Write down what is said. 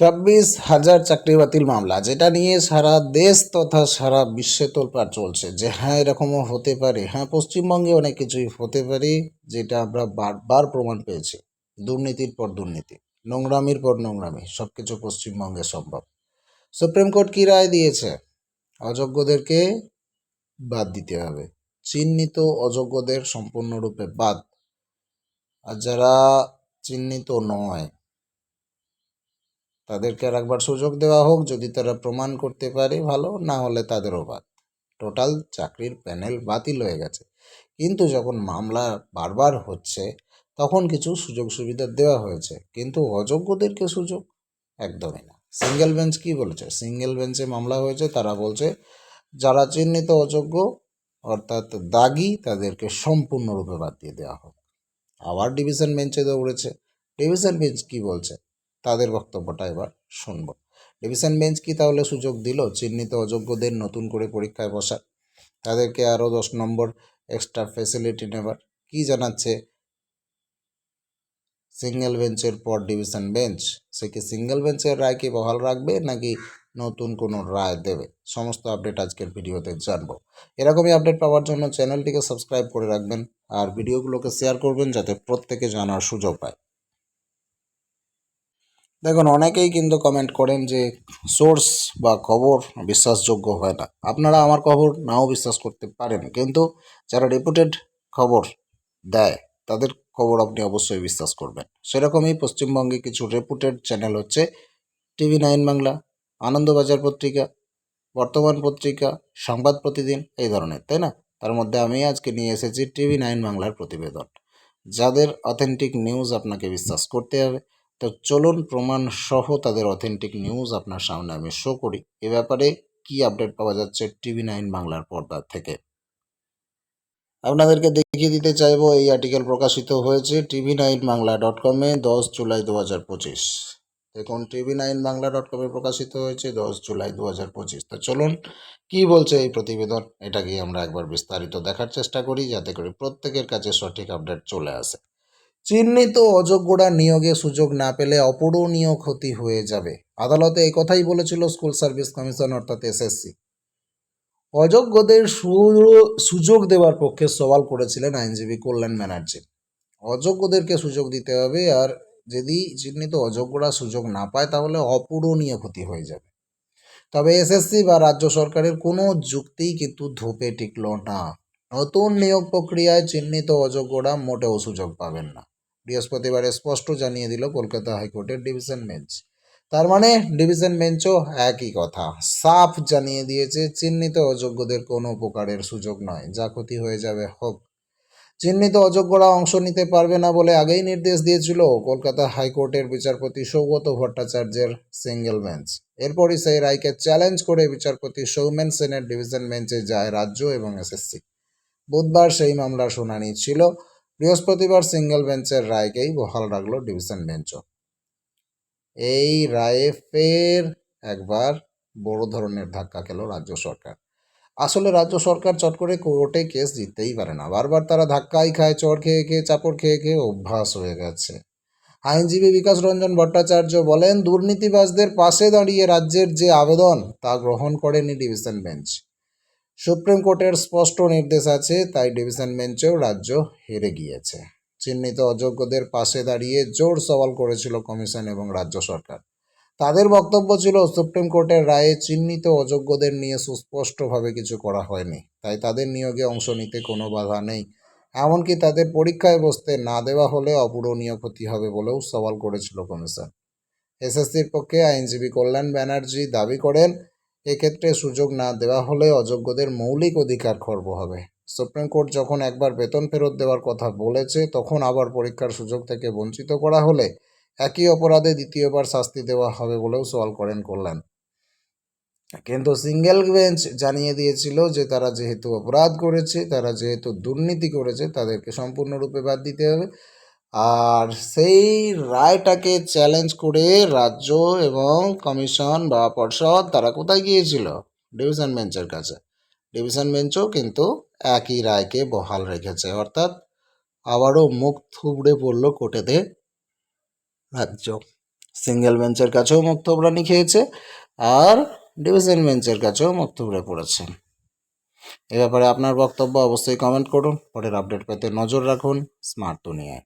ছাব্বিশ হাজার চাকরি বাতিল মামলা, যেটা নিয়ে সারা দেশ তথা সারা বিশ্বে তোলপাড় চলছে। যে হ্যাঁ এরকমও হতে পারে। হ্যাঁ পশ্চিমবঙ্গে অনেক কিছুই হতে পারে, যেটা আমরা বারবার প্রমাণ পেয়েছি। দুর্নীতির পর দুর্নীতি, নোংরামির পর নোংরামি সব কিছু পশ্চিমবঙ্গে সম্ভব। সুপ্রিম কোর্ট কী রায় দিয়েছে? অযোগ্যদেরকে বাদ দিতে হবে। চিহ্নিত অযোগ্যদের সম্পূর্ণরূপে বাদ। আর যারা চিহ্নিত নয় তাদেরকে আর একবার সুযোগ দেওয়া হোক, যদি তারা প্রমাণ করতে পারে ভালো, না হলে তাদেরও বাদ। টোটাল চাকরির প্যানেল বাতিল হয়ে গেছে। কিন্তু যখন মামলা বারবার হচ্ছে, তখন কিছু সুযোগ সুবিধা দেওয়া হয়েছে। কিন্তু অযোগ্যদেরকে সুযোগ একদমই না। সিঙ্গেল বেঞ্চ কি বলেছে? সিঙ্গেল বেঞ্চে মামলা হয়েছে, তারা বলছে, যারা চিহ্নিত অযোগ্য, অর্থাৎ দাগি, তাদেরকে সম্পূর্ণরূপে বাদ দিয়ে দেওয়া হোক। আবার ডিভিশন বেঞ্চে দৌড়েছে। ডিভিশন বেঞ্চ কি বলছে? তাদের বক্তব্যটা এবার শুনব। ডিভিশন বেঞ্চ কি তাহলে সুযোগ দিল চিহ্নিত অযোগ্যদের নতুন করে পরীক্ষায় বসার? তাদেরকে আরও দশ নম্বর এক্সট্রা ফেসিলিটি নেবার কি জানাচ্ছে সিঙ্গেল বেঞ্চের পর ডিভিশন বেঞ্চ? সে কি সিঙ্গেল বেঞ্চের রায়কে বহাল রাখবে নাকি নতুন কোনো রায় দেবে? সমস্ত আপডেট আজকের ভিডিওতে জানব। এরকমই আপডেট পাওয়ার জন্য চ্যানেলটিকে সাবস্ক্রাইব করে রাখবেন আর ভিডিওগুলোকে শেয়ার করবেন যাতে প্রত্যেকে জানার সুযোগ পায়। দেখুন, অনেকেই কিন্তু কমেন্ট করেন যে সোর্স বা খবর বিশ্বাসযোগ্য হয় না। আপনারা আমার খবর নাও বিশ্বাস করতে পারেন, কিন্তু যারা রেপুটেড খবর দেয়, তাদের খবর আপনি অবশ্যই বিশ্বাস করবেন। সেরকমই পশ্চিমবঙ্গে কিছু রেপুটেড চ্যানেল হচ্ছে টিভি নাইন বাংলা, আনন্দবাজার পত্রিকা, বর্তমান পত্রিকা, সংবাদ প্রতিদিন, এই ধরনের, তাই না? তার মধ্যে আমি আজকে নিয়ে এসেছি টিভি নাইন বাংলার প্রতিবেদন। যাদের অথেন্টিক নিউজ আপনাকে বিশ্বাস করতে হবে তো চলুন প্রমাণ সহ তাদের অথেন্টিক নিউজ আপনার সামনে আমি শো করি। এ ব্যাপারে কি আপডেট পাওয়া যাচ্ছে টিভি নাইন বাংলার পর্দা থেকে? আপনাদেরকে দেখিয়ে দিতে চাইব, এই আর্টিকেল প্রকাশিত হয়েছে টিভি নাইন বাংলা ডট কমে দশ জুলাই দু হাজার পঁচিশ। দেখুন টিভি নাইন বাংলা ডট কমে প্রকাশিত হয়েছে দশ জুলাই দু হাজার পঁচিশ। তো চলুন, কি বলছে এই প্রতিবেদন? এটাকে আমরা একবার বিস্তারিত দেখার চেষ্টা করি, যাতে করে প্রত্যেকের কাছে সঠিক আপডেট চলে আসে। চিহ্নিত অযোগ্যরা নিয়োগে সুযোগ না পেলে অপূরণীয় ক্ষতি হয়ে যাবে। আদালতে কথাই বলেছিল স্কুল সার্ভিস কমিশন, অর্থাৎ এসএসসি। অযোগ্যদের সুযোগ দেওয়ার পক্ষে সওয়াল করেছিলেন আইনজীবী কল্যাণ ব্যানার্জি। অযোগ্যদেরকে সুযোগ দিতে হবে, আর যদি চিহ্নিত অযোগ্যরা সুযোগ না পায়, তাহলে অপূরণীয় ক্ষতি হয়ে যাবে। তবে এসএসসি বা রাজ্য সরকারের কোনো যুক্তিই কিন্তু ধোপে টিকল না। নতুন নিয়োগ প্রক্রিয়ায় চিহ্নিত অযোগ্যরা মোটেও সুযোগ পাবেন না। বৃহস্পতিবার স্পষ্ট জানিয়ে দিল কলকাতা হাইকোর্টের ডিভিশন বেঞ্চ। তার মানে ডিভিশন বেঞ্চও একই কথা। সাফ জানিয়ে দিয়েছে, চিহ্নিত অযোগ্যদের কোনো প্রকারের সুযোগ নয়, যা ক্ষতি হয়ে যাবে, হোক। চিহ্নিত অযোগ্যরা অংশ নিতে পারবে না বলে আগেই নির্দেশ দিয়েছিল কলকাতা হাইকোর্টের বিচারপতি সৌগত ভট্টাচার্যের সিঙ্গেল বেঞ্চ। এরপরই সেই রায়কে চ্যালেঞ্জ করে বিচারপতি সৌমেন সেনের ডিভিশন বেঞ্চে যায় রাজ্য এবং এসএসসি। বুধবার সেই মামলার শুনানি ছিল। বৃহস্পতিবার সিঙ্গেল বেঞ্চের রায়কেই বহাল রাখল ডিভিশন বেঞ্চও। এই রায়ে ফের একবার বড় ধরনের ধাক্কা খেল রাজ্য সরকার। আসলে রাজ্য সরকার চট করে কোর্টে কেস জিততেই পারে না। বারবার তারা ধাক্কাই খায় চড় খেয়ে খেয়ে, চাপড় খেয়ে খেয়ে অভ্যাস হয়ে গেছে। আইনজীবী বিকাশ রঞ্জন ভট্টাচার্য বলেন, দুর্নীতিবাজদের পাশে দাঁড়িয়ে রাজ্যের যে আবেদন তা গ্রহণ করেনি ডিভিশন বেঞ্চ। সুপ্রিম কোর্টের স্পষ্ট নির্দেশ আছে, তাই ডিভিশন বেঞ্চেও রাজ্য হেরে গিয়েছে। চিহ্নিত অযোগ্যদের পাশে দাঁড়িয়ে জোর সওয়াল করেছিল কমিশন এবং রাজ্য সরকার। তাদের বক্তব্য ছিল, সুপ্রিম কোর্টের রায়ে চিহ্নিত অযোগ্যদের নিয়ে সুস্পষ্টভাবে কিছু করা হয়নি। তাই তাদের নিয়োগে অংশ নিতে কোনো বাধা নেই। এমনকি তাদের পরীক্ষায় বসতে না দেওয়া হলে অপূরণীয় ক্ষতি হবে বলেও সওয়াল করেছিল কমিশন। এসএসসির পক্ষে আইনজীবী কল্যাণ ব্যানার্জি দাবি করেন এক্ষেত্রে সুযোগ না দেওয়া হলে অযোগ্যদের মৌলিক অধিকার খর্ব হবে। সুপ্রিম কোর্ট যখন একবার বেতন ফেরত দেওয়ার কথা বলেছে, তখন আবার পরীক্ষার সুযোগ থেকে বঞ্চিত করা হলে একই অপরাধে দ্বিতীয়বার শাস্তি দেওয়া হবে বলেও সওয়াল করেন কল্যাণ। কিন্তু সিঙ্গেল বেঞ্চ জানিয়ে দিয়েছিল যে তারা যেহেতু অপরাধ করেছে, তারা যেহেতু দুর্নীতি করেছে, তাদেরকে সম্পূর্ণরূপে বাদ দিতে হবে। আর সেই রায়টাকে চ্যালেঞ্জ করে রাজ্য এবং কমিশন বা পর্ষদ তারা কোথায় গিয়েছিল? ডিভিশন বেঞ্চের কাছে। ডিভিশন বেঞ্চও কিন্তু একই রায়কে বহাল রেখেছে। অর্থাৎ আবারও মুখ থুবড়ে পড়ল কোর্টেতে রাজ্য। সিঙ্গেল বেঞ্চের কাছেও মুক্তব রানী খেয়েছে আর ডিভিশন বেঞ্চের কাছেও মুখ থুবড়ে পড়েছে। এ ব্যাপারে আপনার বক্তব্য অবশ্যই কমেন্ট করুন। পরের আপডেট পেতে নজর রাখুন স্মার্ট দুনিয়ায়